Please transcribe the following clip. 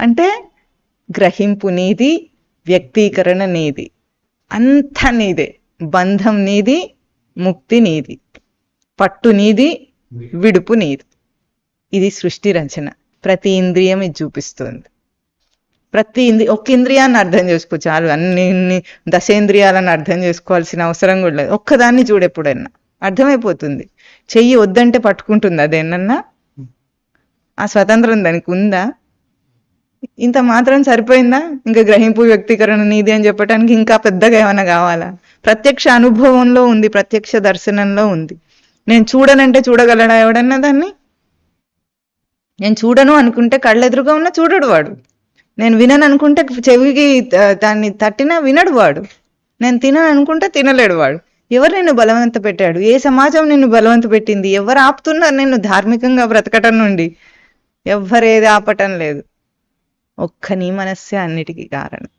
అంటే గ్రహింపు నీది వ్యక్తీకరణ నీది. అంత నీదే. బంధం నీది ముక్తి నీది. పట్టు నీది విడుపు నీది. ఇది సృష్టి రచన. ప్రతి ఇంద్రియం ఇది చూపిస్తుంది. ప్రతి ఇంద్రి ఒక్క ఇంద్రియాన్ని అర్థం చేసుకో చాలు. అన్ని ఇన్ని దశేంద్రియాలను అర్థం చేసుకోవాల్సిన అవసరం కూడా లేదు. ఒక్కదాన్ని చూడెప్పుడైనా అర్థమైపోతుంది. చెయ్యి వద్దంటే పట్టుకుంటుంది. అదేనన్నా ఆ స్వతంత్రం దానికి ఉందా? ఇంత మాత్రం సరిపోయిందా? ఇంకా గ్రహింపు వ్యక్తీకరణ నీది అని చెప్పడానికి ఇంకా పెద్దగా ఏమైనా కావాలా? ప్రత్యక్ష అనుభవంలో ఉంది ప్రత్యక్ష దర్శనంలో ఉంది. నేను చూడనంటే చూడగలడా ఎవడన్నా దాన్ని? నేను చూడను అనుకుంటే కళ్ళెదురుగా ఉన్న చూడడు వాడు. నేను వినను అనుకుంటే చెవికి దాన్ని తట్టినా వినడు వాడు. నేను తినను అనుకుంటే తినలేడు వాడు. ఎవరు నిన్ను బలవంత పెట్టాడు? ఏ సమాజం నిన్ను బలవంత పెట్టింది? ఎవరు ఆపుతున్నారు నిన్ను ధార్మికంగా బ్రతకటం నుండి? ఎవరేది ఆపటం లేదు. ఒక్క నీ మనస్సే అన్నిటికీ కారణం.